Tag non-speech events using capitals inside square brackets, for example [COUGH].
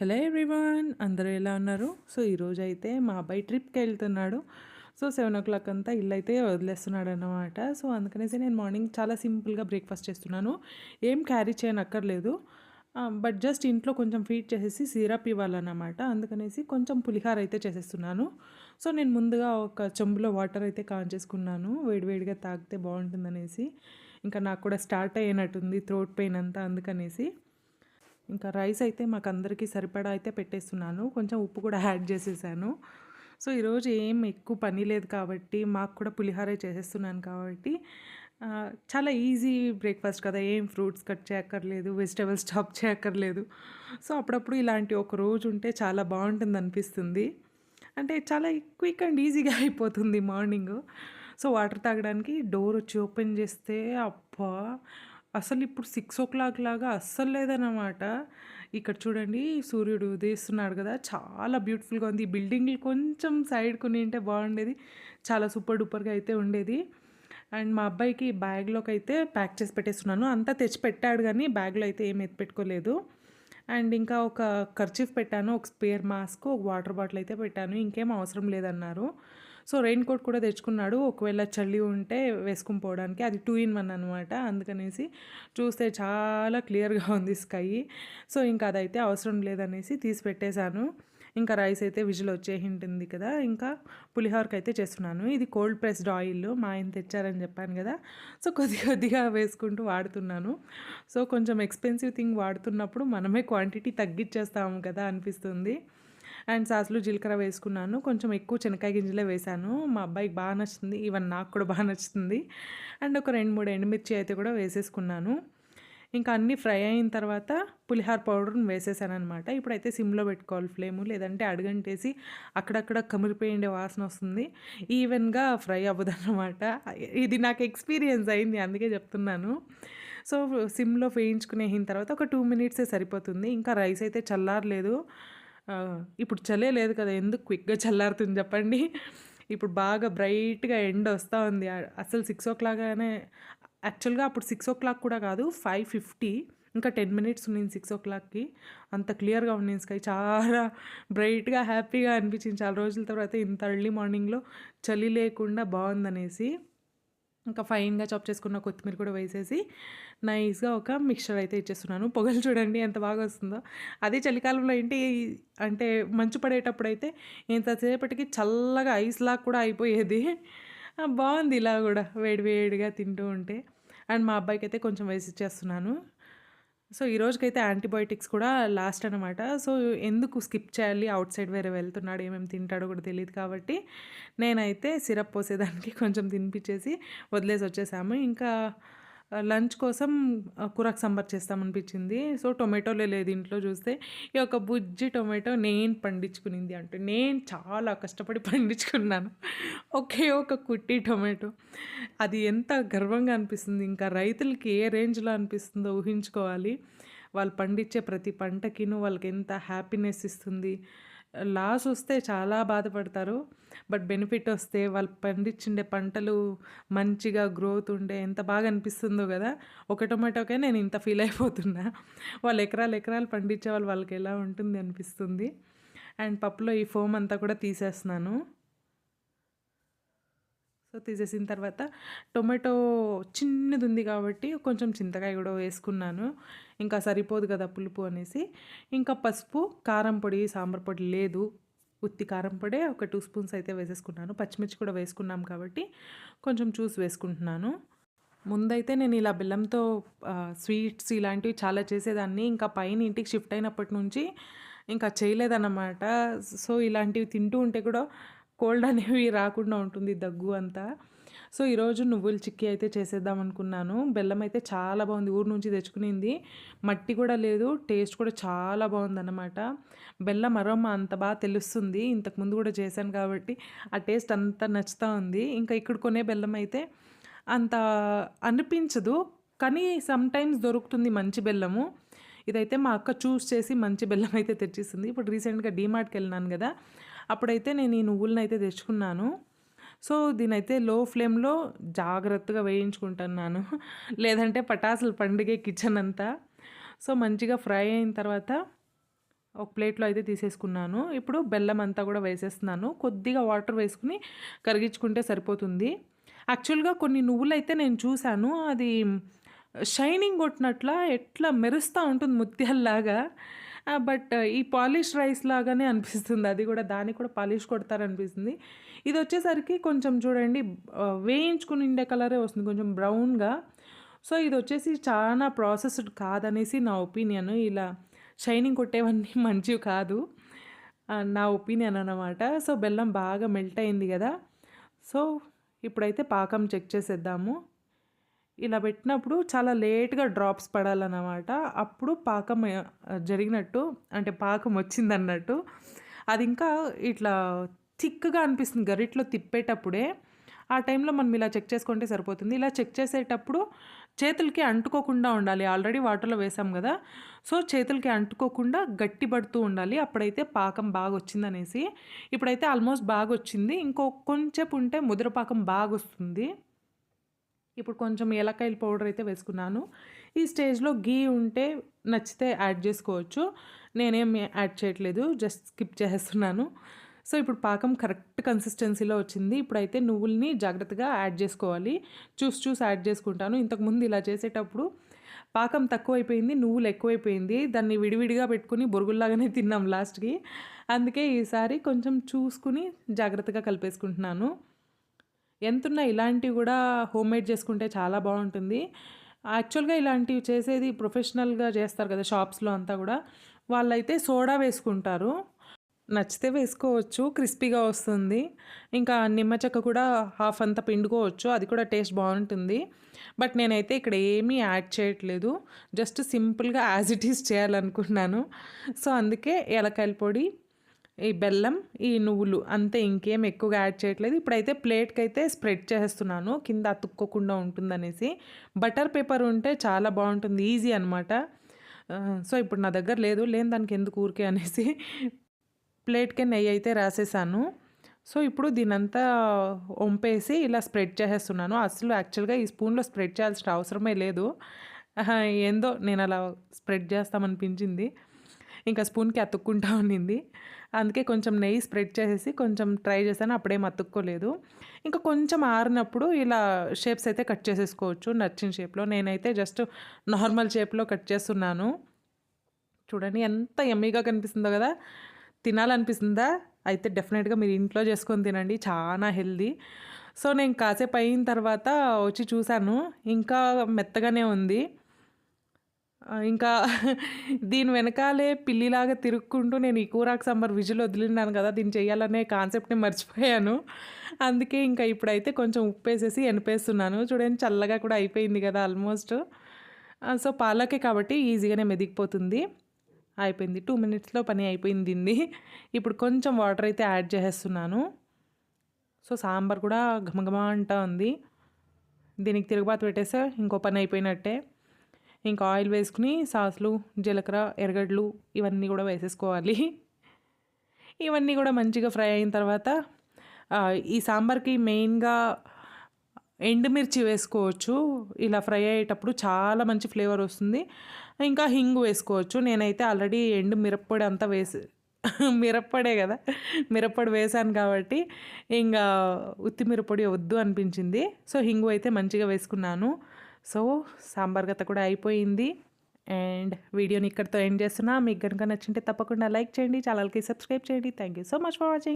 Hello everyone అందరూ ఎలా ఉన్నారు? సో ఈరోజు అయితే మా అబ్బాయి ట్రిప్కి వెళ్తున్నాడు. సో సెవెన్ ఓ క్లాక్ అంతా ఇల్లు అయితే వదిలేస్తున్నాడు అన్నమాట సో అందుకనేసి నేను మార్నింగ్ చాలా సింపుల్గా బ్రేక్ఫాస్ట్ చేస్తున్నాను. ఏం క్యారీ చేయనక్కర్లేదు. బట్ జస్ట్ ఇంట్లో కొంచెం ఫీడ్ చేసేసి సిరప్ ఇవ్వాలన్నమాట. అందుకనేసి కొంచెం పులిహార అయితే చేసేస్తున్నాను. సో నేను ముందుగా ఒక చెంబులో వాటర్ అయితే కాన్ చేసుకున్నాను. వేడివేడిగా తాగితే బాగుంటుందనేసి. ఇంకా నాకు కూడా స్టార్ట్ అయినట్టుంది థ్రోట్ పెయిన్ అంతా అందుకనేసి. ఇంకా రైస్ అయితే మాకు అందరికీ సరిపడా అయితే పెట్టేస్తున్నాను. కొంచెం ఉప్పు కూడా యాడ్ చేసేసాను. సో ఈరోజు ఏం ఎక్కువ పని లేదు కాబట్టి మాకు కూడా పులిహోర చేసేస్తున్నాను కాబట్టి చాలా ఈజీ బ్రేక్ఫాస్ట్ కదా. ఏం ఫ్రూట్స్ కట్ చేయక్కర్లేదు వెజిటేబుల్స్ చాప్ చేయక్కర్లేదు. సో అప్పుడప్పుడు ఇలాంటి ఒక రోజు ఉంటే చాలా బాగుంటుంది అనిపిస్తుంది. అంటే చాలా క్విక్ అండ్ ఈజీగా అయిపోతుంది మార్నింగ్. సో వాటర్ తాగడానికి డోర్ వచ్చి ఓపెన్ చేస్తే అబ్బా! అసలు ఇప్పుడు సిక్స్ ఓ క్లాక్ లాగా అస్సలు లేదన్నమాట. ఇక్కడ చూడండి సూర్యుడు ఉదయిస్తున్నాడు కదా. చాలా బ్యూటిఫుల్గా ఉంది. ఈ బిల్డింగ్లు కొంచెం సైడ్ కొని ఉంటే బాగుండేది. చాలా సూపర్ డూపర్గా అయితే ఉండేది. అండ్ మా అబ్బాయికి బ్యాగ్లోకి అయితే ప్యాక్ చేసి పెట్టేస్తున్నాను. అంతా తెచ్చి పెట్టాడు కానీ బ్యాగ్లో అయితే ఏం ఎత్తి పెట్టుకోలేదు. అండ్ ఇంకా ఒక ఖర్చీఫ్ పెట్టాను ఒక స్పేర్ మాస్క్ ఒక వాటర్ బాటిల్ అయితే పెట్టాను. ఇంకేం అవసరం లేదన్నారు. సో రెయిన్ కోట్ కూడా తెచ్చుకున్నాడు. ఒకవేళ చలి ఉంటే వేసుకుని పోవడానికి. అది టూ ఇన్ వన్ అనమాట అందుకనేసి చూస్తే చాలా క్లియర్గా ఉంది స్కై సో ఇంకా అదైతే అవసరం లేదనేసి తీసి పెట్టేశాను. ఇంకా రైస్ అయితే విజిల్ వచ్చే ఉంటుంది కదా. ఇంకా పులిహోరకి అయితే చేస్తున్నాను. ఇది కోల్డ్ ప్రెస్డ్ ఆయిల్ మా ఆయన తెచ్చారని చెప్పాను కదా. సో కొద్ది కొద్దిగా వేసుకుంటూ వాడుతున్నాను. సో కొంచెం ఎక్స్పెన్సివ్ థింగ్ వాడుతున్నప్పుడు మనమే క్వాంటిటీ తగ్గించేస్తాము కదా అనిపిస్తుంది. అండ్ సాసులు జీలకర్ర వేసుకున్నాను. కొంచెం ఎక్కువ చెనక్కాయ గింజలే వేశాను. మా అబ్బాయికి బాగా నచ్చుతుంది. ఈవెన్ నాకు కూడా బాగా నచ్చుతుంది. అండ్ ఒక రెండు మూడు ఎండుమిర్చి అయితే కూడా వేసేసుకున్నాను. ఇంకా అన్నీ ఫ్రై అయిన తర్వాత పులిహార పౌడర్ని వేసేసాను అనమాట ఇప్పుడైతే సిమ్లో పెట్టుకోవాలి ఫ్లేము. లేదంటే అడుగంటేసి అక్కడక్కడ కమిరిపోయిండే వాసన వస్తుంది. ఈవెన్గా ఫ్రై అవ్వదన్నమాట. ఇది నాకు ఎక్స్పీరియన్స్ అయింది. అందుకే చెప్తున్నాను. సో సిమ్లో వేయించుకునేసిన తర్వాత ఒక టూ మినిట్సే సరిపోతుంది. ఇంకా రైస్ అయితే చల్లారలేదు. ఇప్పుడు చలే లేదు కదా ఎందుకు క్విక్గా చల్లారుతుంది చెప్పండి. ఇప్పుడు బాగా బ్రైట్గా ఎండ్ వస్తూ ఉంది. అసలు సిక్స్ ఓ క్లాక్గానే యాక్చువల్గా అప్పుడు సిక్స్ ఓ క్లాక్ కూడా కాదు ఫైవ్ ఫిఫ్టీ ఇంకా టెన్ మినిట్స్ ఉన్నింది సిక్స్ ఓ క్లాక్కి. అంత క్లియర్గా ఉన్నింది స్కై చాలా బ్రైట్గా హ్యాపీగా అనిపించింది. చాలా రోజుల తర్వాత ఇంత ఎర్లీ మార్నింగ్లో చలి లేకుండా బాగుందనేసి. ఇంకా ఫైన్గా చాప్ చేసుకున్న కొత్తిమీర కూడా వేసేసి నైస్గా ఒక మిక్చర్ అయితే ఇచ్చేస్తున్నాను. పొగలు చూడండి ఎంత బాగా వస్తుందో. అదే చలికాలంలో ఏంటి అంటే మంచు పడేటప్పుడు అయితే ఇంతసేపటికి చల్లగా ఐస్ లాగా కూడా అయిపోయేది. బాగుంది ఇలా కూడా వేడి వేడిగా తింటూ ఉంటే. అండ్ మా అబ్బాయికి అయితే కొంచెం వేసి ఇచ్చేస్తున్నాను. సో ఈ రోజుకైతే యాంటీబయోటిక్స్ కూడా లాస్ట్ అనమాట సో ఎందుకు స్కిప్ చేయాలి? అవుట్ సైడ్ వేరే వెళ్తున్నాడు ఏమేమి తింటాడో కూడా తెలియదు కాబట్టి నేనైతే సిరప్ పోసేదానికి [LAUGHS] కొంచెం తినిపించేసి వదిలేసి వచ్చేసాము. ఇంకా లంచ్ కోసం కూరకు సంబర్ చేస్తామనిపించింది. సో టొమాటోలే లేదు ఇంట్లో చూస్తే. ఈ యొక్క బుజ్జి టొమాటో నేను పండించుకునింది అంటే నేను చాలా కష్టపడి పండించుకున్నాను. ఒకే ఒక కుట్టి టొమాటో. అది ఎంత గర్వంగా అనిపిస్తుంది. ఇంకా రైతులకి ఏ రేంజ్లో అనిపిస్తుందో ఊహించుకోవాలి. వాళ్ళు పండించే ప్రతి పంటకిను వాళ్ళకి ఎంత హ్యాపీనెస్ ఇస్తుంది. లాస్ వస్తే చాలా బాధపడతారు. బట్ బెనిఫిట్ వస్తే వాళ్ళు పండించిండే పంటలు మంచిగా గ్రోత్ ఉండే ఎంత బాగా అనిపిస్తుందో కదా. ఒక టొమాటోకే నేను ఇంత ఫీల్ అయిపోతున్నా. వాళ్ళు ఎకరాలు ఎకరాలు పండించే వాళ్ళు వాళ్ళకి ఎలా ఉంటుంది అనిపిస్తుంది. అండ్ పప్పులో ఈ ఫోమ్ అంతా కూడా తీసేస్తున్నాను. సో తీసేసిన తర్వాత టొమాటో చిన్నది ఉంది కాబట్టి కొంచెం చింతకాయ కూడా వేసుకున్నాను. ఇంకా సరిపోదు కదా పులుపు అనేసి. ఇంకా పసుపు కారం పొడి సాంబార్ పొడి లేదు. ఉత్తి కారం పొడి ఒక టూ స్పూన్స్ అయితే వేసేసుకున్నాను. పచ్చిమిర్చి కూడా వేసుకున్నాం కాబట్టి కొంచెం చూసి వేసుకుంటున్నాను. ముందైతే నేను ఇలా బెల్లంతో స్వీట్స్ ఇలాంటివి చాలా చేసేదాన్ని. ఇంకా పైన ఇంటికి షిఫ్ట్ అయినప్పటి నుంచి ఇంకా చేయలేదన్నమాట. సో ఇలాంటివి తింటూ ఉంటే కూడా కోల్డ్ అనేవి రాకుండా ఉంటుంది దగ్గు అంతా. సో ఈరోజు నువ్వుల చిక్కీ అయితే చేసేద్దాం అనుకున్నాను. బెల్లం అయితే చాలా బాగుంది. ఊరు నుంచి తెచ్చుకునింది. మట్టి కూడా లేదు. టేస్ట్ కూడా చాలా బాగుందన్నమాట. బెల్లం అరోమా అంత బాగా తెలుస్తుంది. ఇంతకుముందు కూడా చేశాను కాబట్టి ఆ టేస్ట్ అంత నచ్చుతూ ఉంది. ఇంకా ఇక్కడ కొనే బెల్లం అయితే అంత అనిపించదు. కానీ సమ్టైమ్స్ దొరుకుతుంది మంచి బెల్లము. ఇదైతే మా అక్క చూస్ చేసి మంచి బెల్లం అయితే తెచ్చిస్తుంది. ఇప్పుడు రీసెంట్గా డీమార్ట్కి వెళ్ళినాను కదా. అప్పుడైతే నేను ఈ నువ్వులను అయితే తెచ్చుకున్నాను. సో దీనైతే లో ఫ్లేమ్లో జాగ్రత్తగా వేయించుకుంటున్నాను. [LAUGHS] లేదంటే పటాసులు పండుగే కిచెన్ అంతా. సో మంచిగా ఫ్రై అయిన తర్వాత ఒక ప్లేట్లో అయితే తీసేసుకున్నాను. ఇప్పుడు బెల్లం అంతా కూడా వేసేస్తున్నాను. కొద్దిగా వాటర్ వేసుకుని కరిగించుకుంటే సరిపోతుంది. యాక్చువల్గా కొన్ని నువ్వులు అయితే నేను చూశాను. అది షైనింగ్ కొట్టినట్ల ఎట్లా మెరుస్తూ ఉంటుంది ముత్యాల్లాగా. బట్ ఈ పాలిష్ రైస్ లాగానే అనిపిస్తుంది. అది కూడా దానికి కూడా పాలిష్ కొడతారనిపిస్తుంది. ఇది వచ్చేసరికి కొంచెం చూడండి వేయించుకుని ఉండే కలరే వస్తుంది కొంచెం బ్రౌన్గా. సో ఇది వచ్చేసి చాలా ప్రాసెస్డ్ కాదనేసి నా ఒపీనియన్. ఇలా షైనింగ్ కొట్టేవన్నీ [LAUGHS] మంచివి కాదు. నా ఒపీనియన్ అనమాట సో బెల్లం బాగా మెల్ట్ అయింది కదా. సో ఇప్పుడైతే పాకం చెక్ చేసేద్దాము. ఇలా పెట్టినప్పుడు చాలా లేట్గా డ్రాప్స్ పడాలన్నమాట. అప్పుడు పాకం జరిగినట్టు అంటే పాకం వచ్చిందన్నట్టు. అది ఇంకా ఇట్లా థిక్గా అనిపిస్తుంది. గరిట్లో తిప్పేటప్పుడే. ఆ టైంలో మనం ఇలా చెక్ చేసుకుంటే సరిపోతుంది. ఇలా చెక్ చేసేటప్పుడు చేతులకి అంటుకోకుండా ఉండాలి. ఆల్రెడీ వాటర్లో వేసాం కదా. సో చేతులకి అంటుకోకుండా గట్టి పడుతూ ఉండాలి. అప్పుడైతే పాకం బాగా వచ్చిందనేసి. ఇప్పుడైతే ఆల్మోస్ట్ బాగా వచ్చింది. ఇంకో కొంచెం ఉంటే ముద్ర పాకం బాగా వస్తుంది. ఇప్పుడు కొంచెం ఏలకాయల పౌడర్ అయితే వేసుకున్నాను. ఈ స్టేజ్లో గీ ఉంటే నచ్చితే యాడ్ చేసుకోవచ్చు. నేనేం యాడ్ చేయట్లేదు జస్ట్ స్కిప్ చేస్తున్నాను సో ఇప్పుడు పాకం కరెక్ట్ కన్సిస్టెన్సీలో వచ్చింది. ఇప్పుడైతే నువ్వుల్ని జాగ్రత్తగా యాడ్ చేసుకోవాలి. చూసి చూసి యాడ్ చేసుకుంటాను. ఇంతకుముందు ఇలా చేసేటప్పుడు పాకం తక్కువైపోయింది నువ్వులు ఎక్కువైపోయింది. దాన్ని విడివిడిగా పెట్టుకుని బొరుగుల్లాగానే తిన్నాం లాస్ట్కి. అందుకే ఈసారి కొంచెం చూసుకుని జాగ్రత్తగా కలిపేసుకుంటున్నాను. ఎంతున్నా ఇలాంటివి కూడా హోమ్ మేడ్ చేసుకుంటే చాలా బాగుంటుంది. యాక్చువల్గా ఇలాంటివి చేసేది ప్రొఫెషనల్గా చేస్తారు కదా షాప్స్లో అంతా కూడా. వాళ్ళైతే సోడా వేసుకుంటారు. నచ్చితే వేసుకోవచ్చు క్రిస్పీగా వస్తుంది. ఇంకా నిమ్మ చెక్క కూడా హాఫ్ అంతా పిండుకోవచ్చు అది కూడా టేస్ట్ బాగుంటుంది. బట్ నేనైతే ఇక్కడ ఏమీ యాడ్ చేయట్లేదు. జస్ట్ సింపుల్గా యాజ్ ఇట్ ఈస్ చేయాలనుకున్నాను. సో అందుకే ఏలకాయల పొడి ఈ బెల్లం ఈ నువ్వులు అంతే ఇంకేం ఎక్కువగా యాడ్ చేయట్లేదు. ఇప్పుడైతే ప్లేట్కి అయితే స్ప్రెడ్ చేస్తున్నాను కింద అతుక్కోకుండా ఉంటుందనేసి. బటర్ పేపర్ ఉంటే చాలా బాగుంటుంది ఈజీ అనమాట సో ఇప్పుడు నా దగ్గర లేదు లేని దానికి ఎందుకు ఊరికే అనేసి ప్లేట్కే నెయ్యి అయితే రాసేసాను. సో ఇప్పుడు దీనంతా వంపేసి ఇలా స్ప్రెడ్ చేసేస్తున్నాను. అసలు యాక్చువల్గా ఈ స్పూన్లో స్ప్రెడ్ చేయాల్సిన అవసరమే లేదు. ఏందో నేను అలా స్ప్రెడ్ చేస్తామనిపించింది. ఇంకా స్పూన్కి అతుక్కుంటా ఉన్నింది అందుకే కొంచెం నెయ్యి స్ప్రెడ్ చేసేసి కొంచెం ట్రై చేశాను అప్పుడేం అతుక్కోలేదు. ఇంకా కొంచెం ఆరినప్పుడు ఇలా షేప్స్ అయితే కట్ చేసేసుకోవచ్చు నచ్చిన షేప్లో. నేనైతే జస్ట్ నార్మల్ షేప్లో కట్ చేస్తున్నాను. చూడండి ఎంత ఎమ్మీగా కనిపిస్తుందో కదా. తినాలనిపిస్తుందా? అయితే డెఫినెట్గా మీరు ఇంట్లో చేసుకొని తినండి చాలా హెల్దీ సో నేను కాసేపు అయిన తర్వాత వచ్చి చూశాను. ఇంకా మెత్తగానే ఉంది. ఇంకా [LAUGHS] దీని వెనకాలే పిల్లిలాగా తిరుక్కుంటూ నేను ఈ కూరాకు సాంబార్ విజులు వదిలినాను కదా దీన్ని చేయాలనే కాన్సెప్ట్ని మర్చిపోయాను. అందుకే ఇంకా ఇప్పుడైతే కొంచెం ఉప్పు వేసేసి ఎనిపేస్తున్నాను. చూడండి చల్లగా కూడా అయిపోయింది కదా ఆల్మోస్ట్. సో పాలకే కాబట్టి ఈజీగానే మెదిగిపోతుంది. అయిపోయింది. టూ మినిట్స్లో పని అయిపోయింది దీన్ని. ఇప్పుడు కొంచెం వాటర్ అయితే యాడ్ చేసేస్తున్నాను. సో సాంబార్ కూడా ఘమఘమ అంటా ఉంది. దీనికి తిరుగుబాటు పెట్టేస్తే ఇంకో పని అయిపోయినట్టే. ఇంకా ఆయిల్ వేసుకుని సాసులు జీలకర్ర ఎర్రగడ్డలు ఇవన్నీ కూడా వేసేసుకోవాలి. ఇవన్నీ కూడా మంచిగా ఫ్రై అయిన తర్వాత ఈ సాంబార్కి మెయిన్గా ఎండుమిర్చి వేసుకోవచ్చు. ఇలా ఫ్రై అయ్యేటప్పుడు చాలా మంచి ఫ్లేవర్ వస్తుంది. ఇంకా హింగు వేసుకోవచ్చు. నేనైతే ఆల్రెడీ ఎండు మిరప్పొడి అంతా వేసి మిరప్పొడే కదా మిరప్పొడి వేసాను కాబట్టి ఇంకా ఉత్తి మిరప్పొడి వద్దు అనిపించింది. సో హింగు అయితే మంచిగా వేసుకున్నాను. సో సాంబార్ గత కూడా అయిపోయింది. అండ్ వీడియోని ఇక్కడితో ఎండ్ చేస్తున్నా. మీకు కనుక నచ్చింటే తప్పకుండా లైక్ చేయండి ఛానల్కి సబ్స్క్రైబ్ చేయండి. Thank you so much for watching.